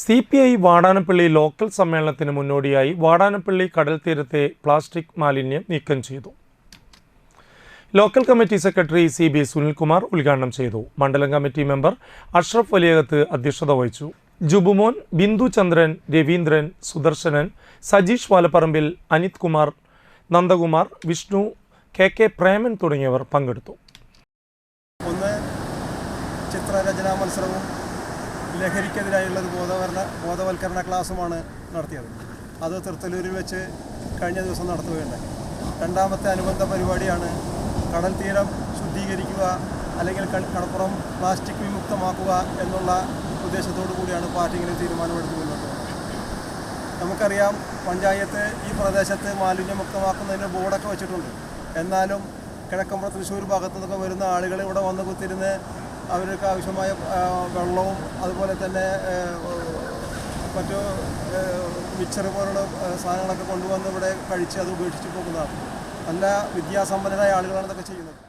C P I Vadanappally local സമ്മേളനത്തിന് മുന്നോടിയായി വാടാനപ്പള്ളി കടൽ തീരത്തെ പ്ലാസ്റ്റിക് മാലിന്യം നീക്കം ചെയ്തു. Local committee secretary C B Sunilkumar ഉദ്ഘാടനം ചെയ്തു. മണ്ഡലം കമ്മിറ്റി മെമ്പർ അഷ്റഫ് വലിയകത്ത് അധ്യക്ഷത വഹിച്ചു. ജുബുമോൻ ബിന്ദു ചന്ദ്രൻ രവീന്ദ്രൻ സുദർശനൻ സജീഷ് വാലപ്പറമ്പിൽ അനിത് കുമാർ നന്ദകുമാർ വിഷ്ണു കെ കെ പ്രേമൻ തുടങ്ങിയവർ പങ്കെടുത്തു. ഒന്ന് ചിത്രരചനാ മത്സരവും ലഹരിക്കെതിരായുള്ള ഒരു ബോധവരണ ബോധവൽക്കരണ ക്ലാസ്സുമാണ് നടത്തിയത്. അത് തൃത്തലൂരിൽ വെച്ച് കഴിഞ്ഞ ദിവസം നടത്തുകയുണ്ടായി. രണ്ടാമത്തെ അനുബന്ധ പരിപാടിയാണ് കടൽ തീരം ശുദ്ധീകരിക്കുക അല്ലെങ്കിൽ കടപ്പുറം പ്ലാസ്റ്റിക് വിമുക്തമാക്കുക എന്നുള്ള ഉദ്ദേശത്തോടു കൂടിയാണ് പാർട്ടി ഇങ്ങനെ തീരുമാനമെടുത്തു മുന്നോട്ട് നമുക്കറിയാം പഞ്ചായത്ത് ഈ പ്രദേശത്ത് മാലിന്യമുക്തമാക്കുന്നതിന് ബോർഡൊക്കെ വെച്ചിട്ടുണ്ട്. എന്നാലും കിഴക്കമ്പുറം തൃശ്ശൂർ ഭാഗത്തു നിന്നൊക്കെ വരുന്ന ആളുകൾ ഇവിടെ വന്ന് കുത്തിരുന്ന് അവർക്ക് ആവശ്യമായ വെള്ളവും അതുപോലെ തന്നെ മറ്റു മിക്സർ പോലുള്ള സാധനങ്ങളൊക്കെ കൊണ്ടുവന്ന് ഇവിടെ കഴിച്ച് അത് ഉപേക്ഷിച്ച് പോകുന്നതാണ്. നല്ല വിദ്യാസമ്പന്നരായ ആളുകളാണ് ഇതൊക്കെ ചെയ്യുന്നത്.